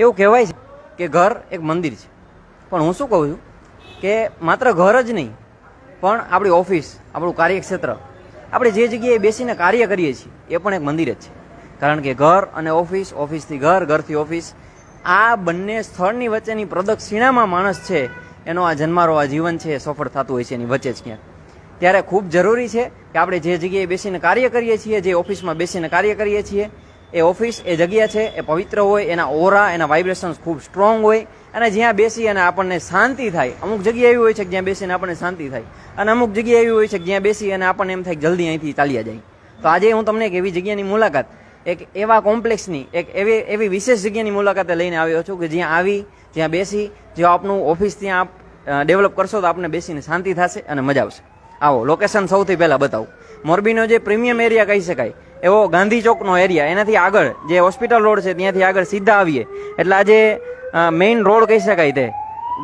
એવું કહેવાય છે કે ઘર એક મંદિર છે. પણ હું શું કહું છું કે માત્ર ઘર જ નહીં, પણ આપણી ઓફિસ, આપણું કાર્યક્ષેત્ર, આપણે જે જગ્યાએ બેસીને કાર્ય કરીએ છીએ, એ પણ એક મંદિર જ છે. કારણ કે ઘર અને ઓફિસ, ઓફિસથી ઘર, ઘરથી ઓફિસ, આ બંને સ્થળની વચ્ચેની પ્રદક્ષિણામાં માણસ છે, એનો આ જન્મારો, આ જીવન છે સફળ થતું હોય છે, એની વચ્ચે જ ક્યાંક. ત્યારે ખૂબ જરૂરી છે કે આપણે જે જગ્યાએ બેસીને કાર્ય કરીએ છીએ, જે ઓફિસમાં બેસીને કાર્ય કરીએ છીએ એ ઓફિસ, એ જગ્યા છે, એ પવિત્ર હોય, એના ઓરા, એના વાઇબ્રેશન્સ ખૂબ સ્ટ્રોંગ હોય, અને જ્યાં બેસી અને આપણને શાંતિ થાય, અમુક જગ્યા એવી હોય છે કે જ્યાં બેસીને આપણને શાંતિ થાય, અને અમુક જગ્યા એવી હોય છે કે જ્યાં બેસી અને આપણને એમ થાય જલ્દી અહીંથી ચાલ્યા જાય. તો આજે હું તમને એક એવી જગ્યાની મુલાકાત, એક એવા કોમ્પ્લેક્સની એક એવી એવી વિશેષ જગ્યાની મુલાકાતે લઈને આવ્યો છું કે જ્યાં આવી, જ્યાં બેસી, જો આપનું ઓફિસ ત્યાં આપ ડેવલપ કરશો તો આપને બેસીને શાંતિ થશે અને મજા આવશે. આવો લોકેશન સૌથી પહેલાં બતાવું. મોરબીનો જે પ્રીમિયમ એરિયા કહી શકાય એવો ગાંધી ચોકનો એરિયા એનાથી આગળ જે હોસ્પિટલ રોડ છે, ત્યાંથી આગળ સીધા આવીએ. એટલે આજે મેઇન રોડ કહી શકાય તે,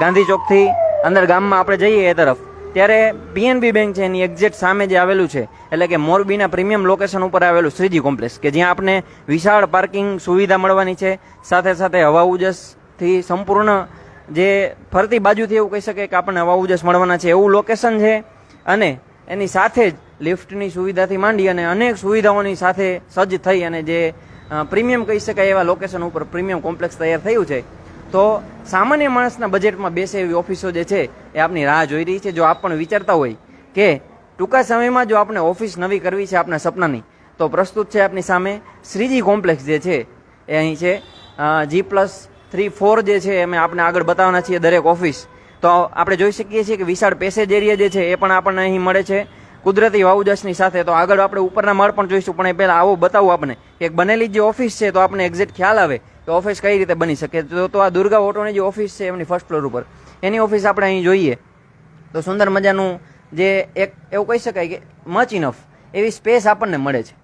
ગાંધી ચોકથી અંદર ગામમાં આપણે જઈએ એ તરફ. ત્યારે પીએનબી બેંક છે, એની એક્ઝેક્ટ સામે જે આવેલું છે, એટલે કે મોરબીના પ્રીમિયમ લોકેશન ઉપર આવેલું શ્રીજી કોમ્પ્લેક્સ કે જ્યાં આપણે વિશાળ પાર્કિંગ સુવિધા મળવાની છે. સાથે સાથે હવા ઉજસથી સંપૂર્ણ જે ફરતી બાજુથી એવું કહી શકાય કે આપણને હવા ઉજસ મળવાના છે, એવું લોકેશન છે. અને એની સાથે જ લિફ્ટની સુવિધાથી માંડી અને અનેક સુવિધાઓની સાથે સજ્જ થઈ અને જે પ્રીમિયમ કહી શકાય એવા લોકેશન ઉપર પ્રીમિયમ કોમ્પ્લેક્સ તૈયાર થયું છે. તો સામાન્ય માણસના બજેટમાં બેસે એવી ઓફિસો જે છે, એ આપની રાહ જોઈ રહી છે. જો આપ પણ વિચારતા હોય કે ટૂંકા સમયમાં જો આપણે ઓફિસ નવી કરવી છે આપણા સપનાની, તો પ્રસ્તુત છે આપની સામે શ્રીજી કોમ્પ્લેક્સ જે છે, એ અહીં છે. જી પ્લસ થ્રી ફોર જે છે અમે આપણે આગળ બતાવવાના છીએ દરેક ઓફિસ. તો આપણે જોઈ શકીએ છીએ કે વિશાળ પેસેજ એરિયા જે છે એ પણ આપણને અહીં મળે છે. કુદરતી વાવુજસની સાથે તો આગળ આપણે ઉપરના માળ પણ જોઈશું, પણ એ પહેલાં આવો બતાવું આપણે કે બનેલી જે ઓફિસ છે તો આપણને એક્ઝેક્ટ ખ્યાલ આવે કે ઓફિસ કઈ રીતે બની શકે. તો તો આ દુર્ગા ઓટોની જે ઓફિસ છે એમની ફર્સ્ટ ફ્લોર ઉપર. એની ઓફિસ આપણે અહીં જોઈએ. તો સુંદર મજાનું જે એક, એવું કહી શકાય કે મચ ઇનફ એવી સ્પેસ આપણને મળે છે.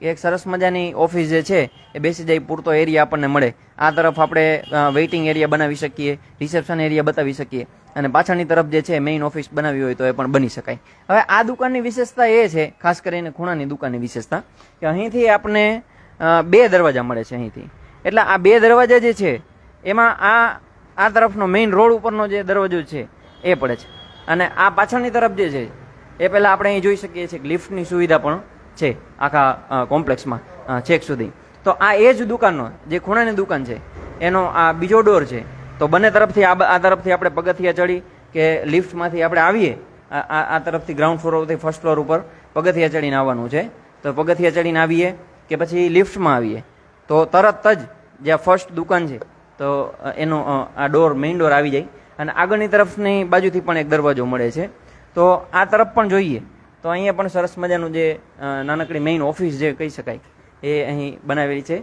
કે એક સરસ મજાની ઓફિસ જે છે એ બેસી જાય, પૂરતો એરિયા આપણને મળે. આ તરફ આપણે વેઇટિંગ એરિયા બનાવી શકીએ રિસેપ્શન એરિયા બતાવી શકીએ. અને પાછળની તરફ જે છે મેઇન ઓફિસ બનાવી હોય તો એ પણ બની શકાય. હવે આ દુકાનની વિશેષતા એ છે, ખાસ કરીને ખૂણાની દુકાનની વિશેષતા, કે અહીંથી આપણે બે દરવાજા મળે છે અહીંથી. એટલે આ બે દરવાજા જે છે, એમાં આ આ તરફનો મેઇન રોડ ઉપરનો જે દરવાજો છે, એ પડે છે. અને આ પાછળની તરફ જે છે, એ પહેલાં આપણે અહીં જોઈ શકીએ છીએ કે લિફ્ટની સુવિધા પણ છે, આખા કોમ્પ્લેક્સમાં છેક સુધી. તો આ એ જ દુકાનનો, જે ખૂણાની દુકાન છે, એનો આ બીજો ડોર છે તો બંને તરફથી આ આ તરફથી આપણે પગથિયા ચડી કે લિફ્ટમાંથી આપણે આવીએ, આ આ- આ તરફથી ગ્રાઉન્ડ ફ્લોરથી ફર્સ્ટ ફ્લોર ઉપર પગથિયા ચડીને આવવાનું છે. તો પગથિયા ચડીને આવીએ કે પછી લિફ્ટમાં આવીએ. તો તરત જ જ્યાં ફર્સ્ટ દુકાન છે, તો એનો આ ડોર મેઇન ડોર આવી જાય. અને આગળની તરફની બાજુથી પણ એક દરવાજો મળે છે. તો આ તરફ પણ જોઈએ. તો અહીંયા પણ સરસ મજાનું જે નાનકડી મેઇન ઓફિસ જે કહી શકાય, એ અહીં બનાવેલી છે.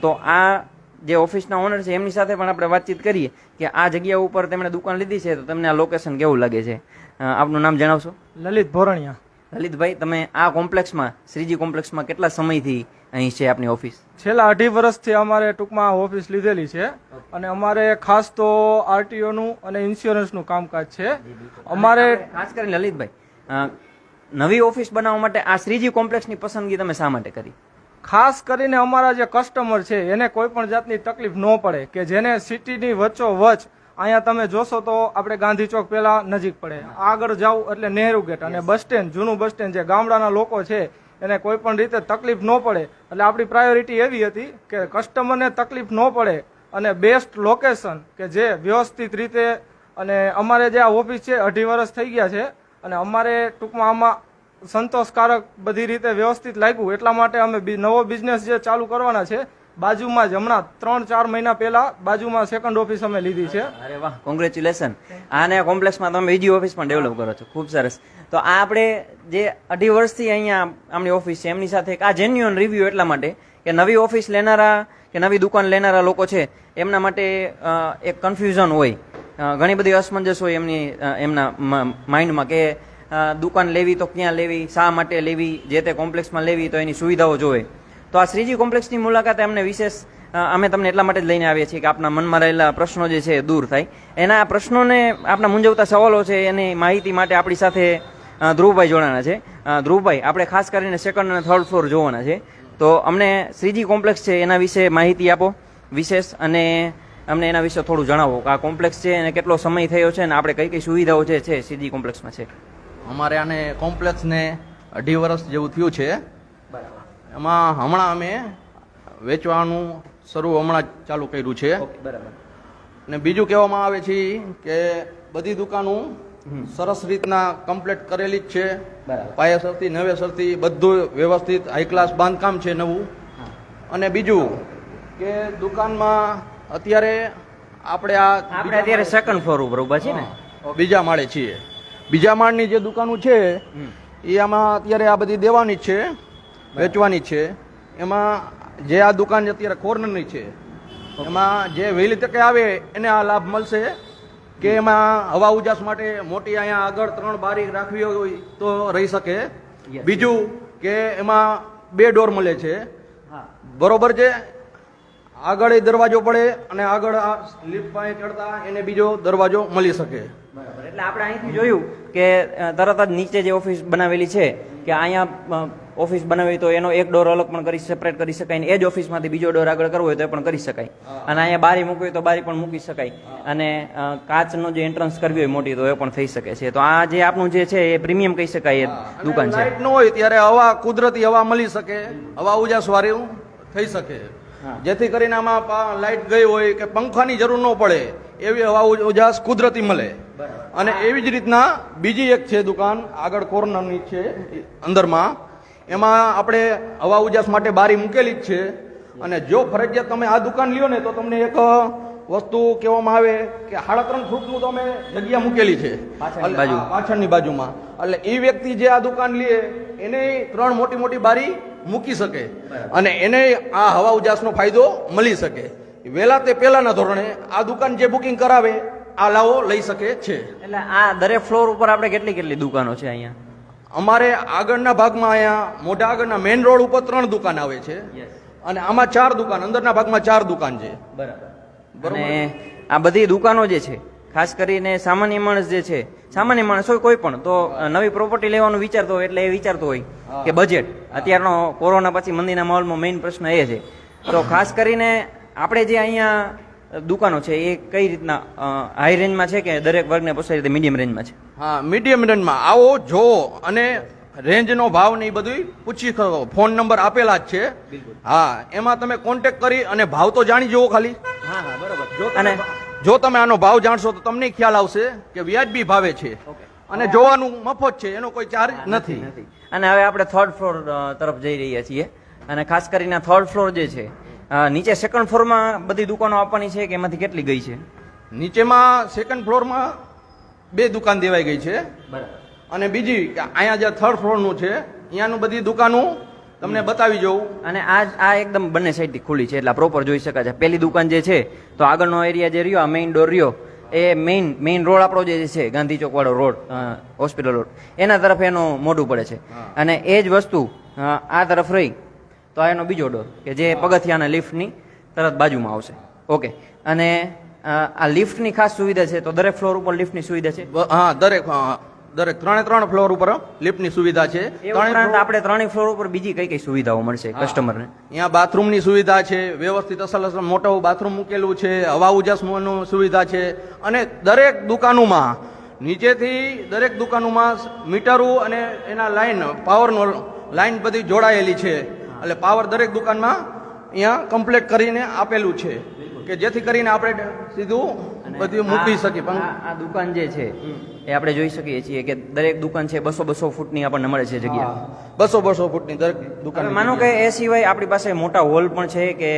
તો આ જે ઓફિસના ઓનર છે એમની સાથે પણ આપણે વાતચીત કરીએ કે આ જગ્યા ઉપર તેમણે દુકાન લીધી છે તો તમને આ લોકેશન કેવું લાગે છે? આપનું નામ જણાવશો? લલિત ભોરણિયા. લલિતભાઈ તમે આ કોમ્પ્લેક્સમાં શ્રીજી કોમ્પ્લેક્સમાં કેટલા સમયથી અહીં છે આપની ઓફિસ છેલ્લા અઢી વર્ષથી અમારે ટૂંકમાં ઓફિસ લીધેલી છે અને અમારે ખાસ તો આરટીઓનું અને ઇન્સ્યોરન્સનું કામકાજ છે. અમારે ખાસ કરીને લલિતભાઈ નવી ઓફિસ બનાવવા માટે આ શ્રીજી કોમ્પ્લેક્સની પસંદગી તમે શા માટે કરી? ખાસ કરીને અમારા જે કસ્ટમર છે, એને કોઈ પણ જાતની તકલીફ ન પડે કે જેને સિટીની વચ્ચો વચ અહીંયા તમે જોશો તો આપણે ગાંધી ચોક પેલા નજીક પડે. આગળ જાવ એટલે નહેરુ ગેટ અને બસ સ્ટેન્ડ જૂનું બસ સ્ટેન્ડ જે ગામડાના લોકો છે, એને કોઈ પણ રીતે તકલીફ ન પડે. એટલે આપણી પ્રાયોરિટી એવી હતી કે કસ્ટમરને તકલીફ ન પડે અને બેસ્ટ લોકેશન કે જે વ્યવસ્થિત રીતે અને અમારે જે આ ઓફિસ છે, અઢી વર્ષ થઈ ગયા છે અને અમારે ટૂંકમાં આમાં સંતોષકારક બધી રીતે વ્યવસ્થિત લાગ્યું. એટલા માટે અમે નવો બિઝનેસ જે ચાલુ કરવાના છે, બાજુમાં જ હમણાં ત્રણ ચાર મહિના પહેલા બાજુમાં સેકન્ડ ઓફિસ અમે લીધી છે. અરે વાહ કોંગ્રેચ્યુલેશન આને કોમ્પ્લેક્સમાં તમે બીજી ઓફિસ પણ ડેવલપ કરો છો. ખૂબ સરસ. તો આ આપણે જે અઢી વર્ષથી અહીંયા આમની ઓફિસ છે, એમની સાથે આ જેન્યુઅન રિવ્યુ એટલા માટે કે નવી ઓફિસ લેનારા કે નવી દુકાન લેનારા લોકો છે, એમના માટે એક કન્ફ્યુઝન હોય. ઘણી બધી અસમંજસ હોય એમની એમના માઇન્ડમાં કે દુકાન લેવી તો ક્યાં લેવી, શા માટે લેવી, જે તે કોમ્પ્લેક્સમાં લેવી તો એની સુવિધાઓ જોવે. તો આ શ્રીજી કોમ્પ્લેક્સની મુલાકાતે અમને વિશેષ અમે તમને એટલા માટે જ લઈને આવીએ છીએ કે આપના મનમાં રહેલા પ્રશ્નો જે છે દૂર થાય. એના પ્રશ્નોને આપના મૂંઝવતા સવાલો છે એની માહિતી માટે આપણી સાથે ધ્રુવભાઈ જોડાણા છે. ધ્રુવભાઈ, આપણે ખાસ કરીને સેકન્ડ અને થર્ડ ફ્લોર જોવાના છે. તો અમને શ્રીજી કોમ્પ્લેક્સ છે એના વિશે માહિતી આપો, વિશેષ, અને અમને એના વિશે થોડું જણાવો કે આ કોમ્પ્લેક્સ છે અને કેટલો સમય થયો છે અને આપણે કઈ કઈ સુવિધાઓ જે છે શ્રીજી કોમ્પ્લેક્સમાં છે. અમારે આને કોમ્પ્લેક્સને અઢી વર્ષ જેવું થયું છે. એમાં હમણાં અમે વેચવાનું શરૂ હમણાં જ ચાલુ કર્યું છે. બરાબર. અને બીજું કહેવામાં આવે છે કે બધી દુકાનો સરસ રીતના કમ્પ્લીટ કરેલી જ છે. બરાબર. પાયાસરથી નવેસરથી બધું વ્યવસ્થિત હાઈ ક્લાસ બાંધકામ છે નવું. અને બીજું કે દુકાનમાં અત્યારે આપણે આ આપણે અત્યારે સેકન્ડ ફ્લોર ઉપર ઊભા છીએ ને. બીજા માળે છીએ. બીજા માળની જે દુકાનો છે એ આમાં અત્યારે આ બધી દેવાની છે વેચવાની છે. એમાં જે આ દુકાન અત્યારે કોર્નરની છે એમાં જે વહેલી તકે આવે એને આ લાભ મળશે કે એમાં હવા ઉજાસ માટે મોટી અહીંયા આગળ ત્રણ બારી રાખવી હોય તો રહી શકે. બીજું કે એમાં બે ડોર મળે છે. હા. બરોબર છે? આગળ એ દરવાજો પડે અને આગળ આ સ્લીપ પાસે ચડતા એને બીજો દરવાજો મળી શકે. એટલે આપણે અહીંથી જોયું કે તરત જ નીચે જે ઓફિસ બનાવેલી છે કે અહીંયા ઓફિસ બનાવી તો એનો એક ડોર અલગ પણ કરી સેપરેટ કરી શકાય ને એ જ ઓફિસમાંથી બીજો ડોર આગળ કરવો હોય તો એ પણ કરી શકાય. અને અહીંયા બારી મૂકવી તો બારી પણ મૂકી શકાય. અને કાચનો જે એન્ટ્રન્સ કરવી હોય મોટી તો એ પણ થઈ શકે છે. તો આ જે આપણું જે છે એ પ્રીમિયમ કહી શકાય એ દુકાન છે. ન હોય ત્યારે હવા કુદરતી હવા મળી શકે. હવા ઉજાસ વાળું થઈ શકે. જેથી કરીને આમાં લાઇટ ગઈ હોય કે પંખાની જરૂર ન પડે એવી હવા ઉજાસ કુદરતી મળે. અને એવી જ રીતના બીજી એક છે દુકાન આગળ કોર્નરની છે અંદરમાં. એમાં આપણે હવા ઉજાસ માટે બારી મૂકેલી જ છે. અને જો ફરજિયાત તમે આ દુકાન લ્યો ને તો તમને એક વસ્તુ કહેવામાં આવે કે સાડા ત્રણ ફૂટનું તમે જગ્યા મૂકેલી છે. પાછળની બાજુ. પાછળની બાજુમાં. એટલે એ વ્યક્તિ જે આ દુકાન લે એને ત્રણ મોટી મોટી બારી મૂકી શકે. અને એને આ હવા ઉજાસનો ફાયદો મળી શકે. વહેલા તે પહેલાના ધોરણે આ દુકાન જે બુકિંગ કરાવે આ લાવો લઈ શકે છે. એટલે આ દરેક ફ્લોર ઉપર આપણે કેટલી કેટલી દુકાનો છે અહીંયા? અમારે આગળના ભાગમાં અહીંયા મોટા આગળના મેઇન રોડ ઉપર ત્રણ દુકાન આવે છે. અને આમાં ચાર દુકાન અંદરના ભાગમાં ચાર દુકાન છે. બરાબર. અને આ બધી દુકાનો જે છે ખાસ કરીને સામાન્ય માણસ જે છે સામાન્ય માણસ હોય કોઈ પણ તો નવી પ્રોપર્ટી લેવાનું વિચારતો હોય એટલે એ વિચારતો હોય કે બજેટ અત્યારનો કોરોના પછી મંદીના માહોલમાં મેઇન પ્રશ્ન એ છે. તો ખાસ કરીને આપણે જે અહીંયા દુકાનો છે એ કઈ રીતના હાઈ રેન્જમાં છે કે દરેક વર્ગને પોસાય રીતે મીડિયમ રેન્જમાં છે? હા મીડિયમ રેન્જમાં આવો જો અને રેન્જનો ભાવ ને એ બધું પૂછી શકો. ફોન નંબર આપેલા જ છે. હા એમાં તમે કોન્ટેક કરી અને ભાવ તો જાણી જુઓ ખાલી. હા હા બરોબર. જો અને જો તમે આનો ભાવ જાણશો તો તમને ખ્યાલ આવશે કે વ્યાજબી ભાવે છે. અને જોવાનું મફત છે એનો કોઈ ચાર્જ નથી. અને હવે આપણે થર્ડ ફ્લોર તરફ જઈ રહ્યા છીએ. અને ખાસ કરીને થર્ડ ફ્લોર જે છે નીચે સેકન્ડ ફ્લોરમાં બધી દુકાનો આપવાની છે કે એમાંથી કેટલી ગઈ છે? નીચેમાં સેકન્ડ ફ્લોરમાં બે દુકાન દેવાઈ ગઈ છે. અને બીજી અહીંયા જે થર્ડ ફ્લોરનું છે અહીંયાનું બધી દુકાનો તમને બતાવી જવું અને આ આ એકદમ બંને સાઈડથી ખુલ્લી છે એટલે પ્રોપર જોઈ શકાય છે. પહેલી દુકાન જે છે તો આગળનો એરિયા જે રહ્યો આ મેઇન ડોર રહ્યો એ મેઇન મેઇન રોડ આપણો જે છે ગાંધી ચોકવાળો રોડ હોસ્પિટલ રોડ એના તરફ એનું મોઢું પડે છે. અને એ જ વસ્તુ આ તરફ રહી. તો આ એનો બીજો ડોર કે જે પગથિયાના લિફ્ટની તરત બાજુમાં આવશે. ઓકે. અને આ લિફ્ટની ખાસ સુવિધા છે તો દરેક ફ્લોર ઉપર લિફ્ટની સુવિધા છે? હા દરેક દરેક ત્રણે ત્રણ ફ્લોર ઉપર લિફ્ટની સુવિધા છે. ઉપરાંત આપણે ત્રણેય ફ્લોર ઉપર બીજી કઈ કઈ સુવિધાઓ મળશે કસ્ટમરને? અહીંયા બાથરૂમની સુવિધા છે વ્યવસ્થિત અસલ અસલ મોટો બાથરૂમ મૂકેલું છે હવા ઉજાસનું સુવિધા છે. અને દરેક દુકાનોમાં નીચેથી દરેક દુકાનોમાં મીટરો અને એના લાઈન પાવરનો લાઈન બધી જોડાયેલી છે. એટલે પાવર દરેક દુકાનમાં અહીંયા કમ્પ્લેટ કરીને આપેલું છે. કે જેથી કરીને આપણે સીધું બધું મૂકી શકીએ. પણ આ આ દુકાન જે છે એ આપણે જોઈ શકીએ છીએ કે દરેક દુકાન છે બસો બસો ફૂટની આપણને મળે છે જગ્યા. બસો બસો ફૂટની દરેક દુકાન માનો કે એ સિવાય આપણી પાસે મોટા હોલ પણ છે કે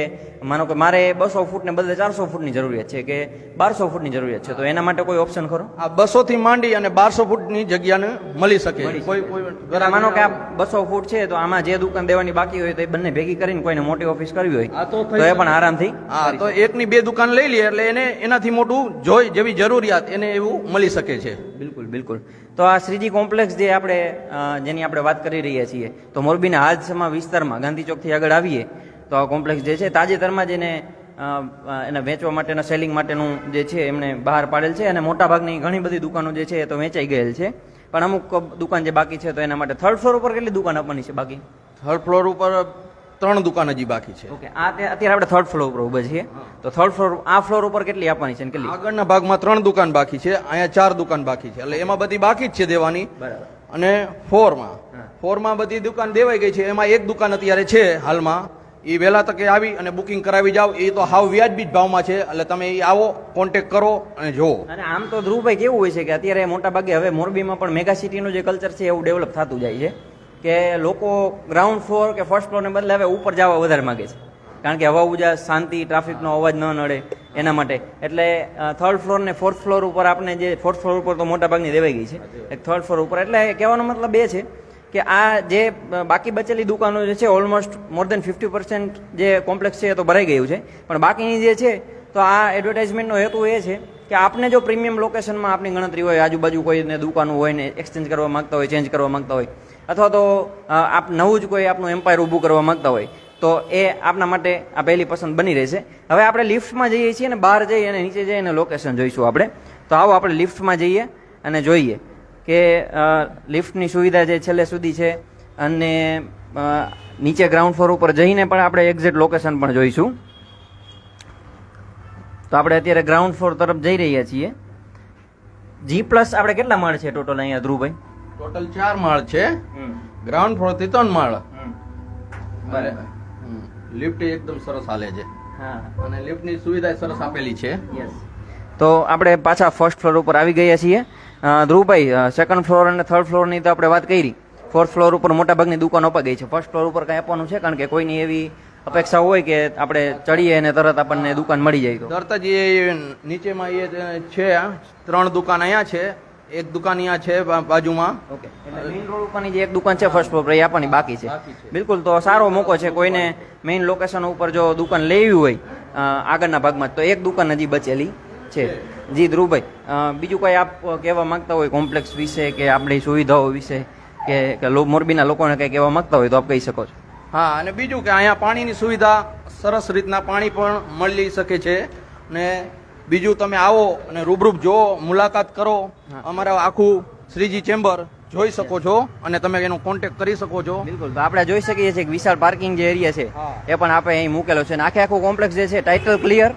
માનો કે મારે બસો ફૂટ ને બદલે ચારસો ફૂટની જરૂરિયાત છે કે બારસો ફૂટની જરૂરિયાત છે તો એના માટે કોઈ ઓપ્શન ખરો? આ બસો થી માંડી અને બારસો ફૂટની જગ્યાને મળી શકે. કોઈ કોઈ માનો કે આ બસો ફૂટ છે તો આમાં જે દુકાન દેવાની બાકી હોય તો એ બંને ભેગી કરીને કોઈને મોટી ઓફિસ કરવી હોય તો એ પણ આરામથી હા તો એકની બે દુકાન લઈ લે એટલે એને એનાથી મોટું જોઈ જેવી જરૂરિયાત એને એવું મળી શકે છે. બિલકુલ બિલકુલ. તો આ શ્રીજી કોમ્પ્લેક્સ જે આપણે જેની આપણે વાત કરી રહ્યા છીએ, તો મોરબીના હાજસમા વિસ્તારમાં ગાંધી ચોકથી આગળ આવીએ, તો આ કોમ્પ્લેક્સ જે છે, તાજેતરમાં જ એને એને વેચવા માટેના, સેલિંગ માટેનું જે છે, એમણે બહાર પાડેલ છે, અને મોટાભાગની ઘણી બધી દુકાનો જે છે, એ તો વેચાઈ ગયેલ છે. પણ અમુક દુકાન જે બાકી છે, તો એના માટે થર્ડ ફ્લોર ઉપર કેટલી દુકાન આપવાની છે બાકી? થર્ડ ફ્લોર ઉપર ત્રણ દુકાન હજી બાકી છે. ઓકે આ તે- અત્યારે આપણે થર્ડ ફ્લોર ઉપર ઊભા છીએ. તો થર્ડ ફ્લોર આ ફ્લોર ઉપર કેટલી આપવાની છે કેટલી? આગળના ભાગમાં ત્રણ દુકાન બાકી છે અહીંયા ચાર દુકાન બાકી છે. એટલે એમાં બધી બાકી જ છે દેવાની. બરાબર. અને ફોરમાં ફોરમાં બધી દુકાન દેવાઈ ગઈ છે. એમાં એક દુકાન અત્યારે છે હાલમાં. એ વહેલા તકે આવી અને બુકિંગ કરાવી જાવ એ તો હાવ વ્યાજબી જ ભાવમાં છે. એટલે તમે એ આવો કોન્ટેક કરો અને જુઓ. અને આમ તો ધ્રુવભાઈ કેવું હોય છે કે અત્યારે મોટા ભાગે હવે મોરબીમાં પણ મેગા સિટીનું જે કલ્ચર છે એવું ડેવલપ થતું જાય છે. કે લોકો ગ્રાઉન્ડ ફ્લોર કે ફર્સ્ટ ફ્લોરને બદલે હવે ઉપર જવા વધારે માગે છે. કારણ કે હવા ઉજા શાંતિ ટ્રાફિકનો અવાજ ન નડે એના માટે. એટલે થર્ડ ફ્લોર ને ફોર્થ ફ્લોર ઉપર આપણે જે ફોર્થ ફ્લોર ઉપર તો મોટા ભાગની દેવાઈ ગઈ છે. એક થર્ડ ફ્લોર ઉપર. એટલે કહેવાનો મતલબ એ છે કે આ જે બાકી બચેલી દુકાનો જે છે almost more than fifty percent જે કોમ્પ્લેક્સ છે એ તો ભરાઈ ગયું છે. પણ બાકીની જે છે, તો આ એડવર્ટાઇઝમેન્ટનો હેતુ એ છે કે આપને જો પ્રીમિયમ લોકેશનમાં આપની ગણતરી હોય, આજુબાજુ કોઈને દુકાનો હોય ને એક્સચેન્જ કરવા માંગતા હોય ચેન્જ કરવા માંગતા હોય અથવા તો આપ નવું જ કોઈ આપનું એમ્પાયર ઊભું કરવા માંગતા હોય, તો એ આપના માટે આ પહેલી પસંદ બની રહેશે. હવે આપણે લિફ્ટમાં જઈએ છીએ અને બહાર જઈએ અને નીચે જઈએ અને લોકેશન જોઈશું આપણે. તો આવો આપણે લિફ્ટમાં જઈએ અને જોઈએ કે લિફ્ટની સુવિધા જે છેલ્લે સુધી છે અને નીચે ગ્રાઉન્ડ ફ્લોર ઉપર જઈને પણ આપણે એક્ઝેક્ટ લોકેશન પણ જોઈશું. તો આપણે અત્યારે ગ્રાઉન્ડ ફ્લોર તરફ જઈ રહ્યા છીએ. જી પ્લસ આપણે કેટલા માળ છે ટોટલ અહીંયા ધ્રુવભાઈ? ટોટલ ચાર માળ છે. ગ્રાઉન્ડ ફ્લોરથી ત્રણ માળ. બરાબર. લિફ્ટ એકદમ સરસ હાલે છે. હા. અને લિફ્ટની સુવિધા સરસ આપેલી છે. તો આપણે પાછા ફર્સ્ટ ફ્લોર ઉપર આવી ગયા છીએ. ધ્રુવભાઈ સેકન્ડ ફ્લોર અને થર્ડ ફ્લોરની તો આપણે વાત કરી. ફોર્થ ફ્લોર ઉપર મોટાભાગની દુકાનો અપાઈ ગઈ છે. ફર્સ્ટ ફ્લોર ઉપર કંઈ આપવાનું છે? કારણ કે કોઈની એવી અપેક્ષા હોય કે આપણે ચડીએ અને તરત આપણને દુકાન મળી જાય તો. તરત જ એ નીચેમાં એ છે ત્રણ દુકાન અહીંયા છે. એક દુકાન અહીંયા છે બાજુમાં. ઓકે એટલે મેઇન રોડ ઉપરની જે એક દુકાન છે ફર્સ્ટ ફ્લોર પર એ આપવાની બાકી છે. બિલકુલ તો સારો મોકો છે કોઈને મેઇન લોકેશન ઉપર જો દુકાન લેવી હોય આગળના ભાગમાં તો એક દુકાન હજી બચેલી છે. જી ધ્રુવભાઈ બીજું કોઈ આપ કહેવા માંગતા હોય કોમ્પ્લેક્સ વિશે કે આપણી સુવિધાઓ વિશે કે મોરબીના લોકોને કંઈ કહેવા માંગતા હોય તો આપ કહી શકો છો. હા અને બીજું કે અહીંયા પાણીની સુવિધા સરસ રીતના પાણી પણ મળી શકે છે. ને બીજું તમે આવો અને રૂબરૂપ જો મુલાકાત કરો. અમારા આખું શ્રીજી ચેમ્બર જોઈ શકો છો અને તમે એનો કોન્ટેક્ટ કરી શકો છો. બિલકુલ. તો આપણે જોઈ શકીએ છીએ કે વિશાળ પાર્કિંગ જે એરિયા છે એ પણ આપણે અહીં મૂકેલો છે. અને આખે આખું કોમ્પ્લેક્સ જે છે ટાઇટલ ક્લિયર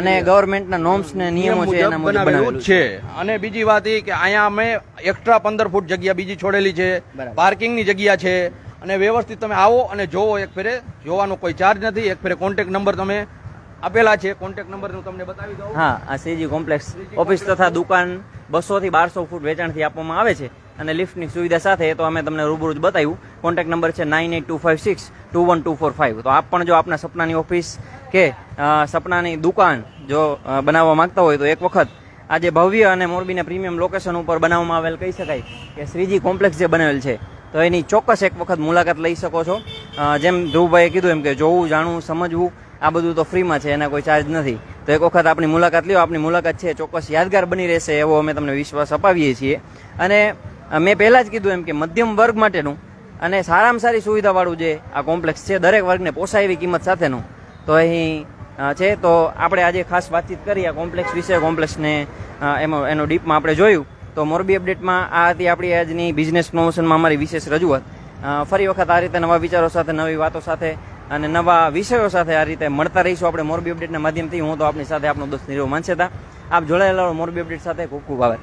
અને. ગવર્મેન્ટના નોર્મ્સ ને નિયમો છે એના મુજબ બનાવેલું છે. અને બીજી વાત એ કે અહીંયા અમે એક્સ્ટ્રા પંદર ફૂટ જગ્યા બીજી છોડેલી છે. પાર્કિંગની જગ્યા છે. અને વ્યવસ્થિત તમે આવો અને જોવો એક ફેરે. જોવાનો કોઈ ચાર્જ નથી. એક ફેરે કોન્ટેક્ટ નંબર તમે આપેલા છે. કોન્ટેક્ટ નંબર હું તમને બતાવી દઉં. હા, આ સીજી કોમ્પ્લેક્સ ઓફિસ તથા દુકાન બસો થી બારસો ફૂટ વેચાણથી આપવામાં આવે છે અને લિફ્ટની સુવિધા સાથે તો અમે તમને રૂબરૂ જ બતાવ્યું. કોન્ટેક્ટ નંબર છે nine eight two five six two one two four five તો આપ પણ જો આપના સપનાની ઓફિસ કે સપનાની દુકાન જો બનાવવા માંગતા હોય તો એક વખત આજે ભવ્ય અને મોરબીના પ્રીમિયમ લોકેશન ઉપર બનાવવામાં આવેલ કહી શકાય કે શ્રીજી કોમ્પ્લેક્સ જે બનાવેલ છે, તો એની ચોક્કસ એક વખત મુલાકાત લઈ શકો છો. જેમ ધ્રુવભાઈએ કીધું એમ કે જોવું, જાણવું, સમજવું આ બધું તો ફ્રીમાં છે, એના કોઈ ચાર્જ નથી. તો એક વખત આપણી મુલાકાત લ્યો, આપણી મુલાકાત છે, ચોક્કસ યાદગાર બની રહેશે એવો અમે તમને વિશ્વાસ અપાવીએ છીએ. અને મેં પહેલાં જ કીધું એમ કે મધ્યમ વર્ગ માટેનું અને સારામાં સારી સુવિધાવાળું જે આ કોમ્પ્લેક્સ છે, દરેક વર્ગને પોસાય એવી કિંમત સાથેનું. તો અહીં છે, તો આપણે આજે ખાસ વાતચીત કરી આ કોમ્પ્લેક્સ વિશે, કોમ્પ્લેક્સને એમાં, એનો ડીપમાં આપણે જોયું. તો મોરબી અપડેટમાં આ હતી આપણી આજની બિઝનેસ પ્રમોશનમાં અમારી વિશેષ રજૂઆત. ફરી વખત આ રીતે નવા વિચારો સાથે, નવી વાતો સાથે અને નવા વિષયો સાથે આ રીતે મળતા રહીશું. આપણે મોરબી અપડેટના માધ્યમથી. હું તો આપની સાથે આપનો દોસ્ત નીરવ માનસેતા. આપ જોડાયેલા મોરબી અપડેટ સાથે ખૂબ ખૂબ આભાર.